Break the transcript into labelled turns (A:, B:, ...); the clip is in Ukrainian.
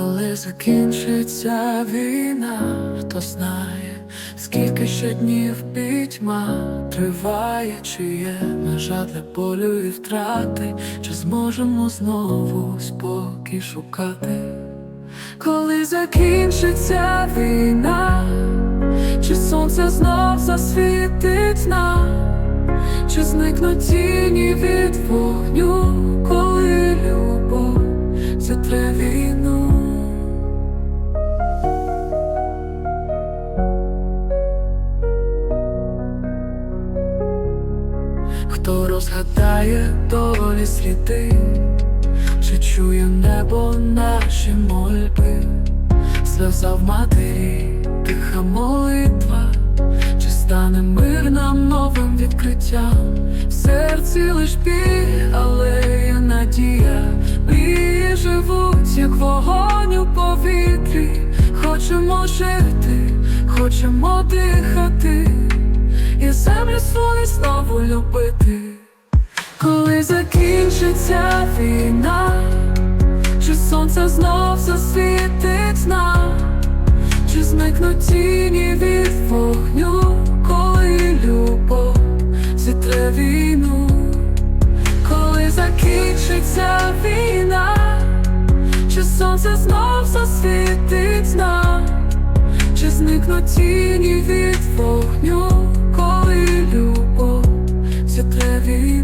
A: Коли закінчиться війна, хто знає, скільки ще днів пітьма триває, чи є межа для болю і втрати, чи зможемо знову спокій шукати, коли закінчиться війна, чи сонце знов засвітить нам, чи зникнуть тіні від вогню, Хто розгадає долі сліди, чи чує небо наші мольби, сльоза в матері, тиха молитва, чи стане мир нам новим відкриттям, в серці лиш біль, але є надія, мрії живуть, як вогонь у повітрі, хочемо жити, хочемо дихати. І землю свою знову любити, коли закінчиться війна, чи сонце знов засвітить нам, чи зникнуть тіні від вогню, коли любов зітре війну, коли закінчиться війна, чи сонце знов засвітить нам, чи зникнуть тіні від вогню love you.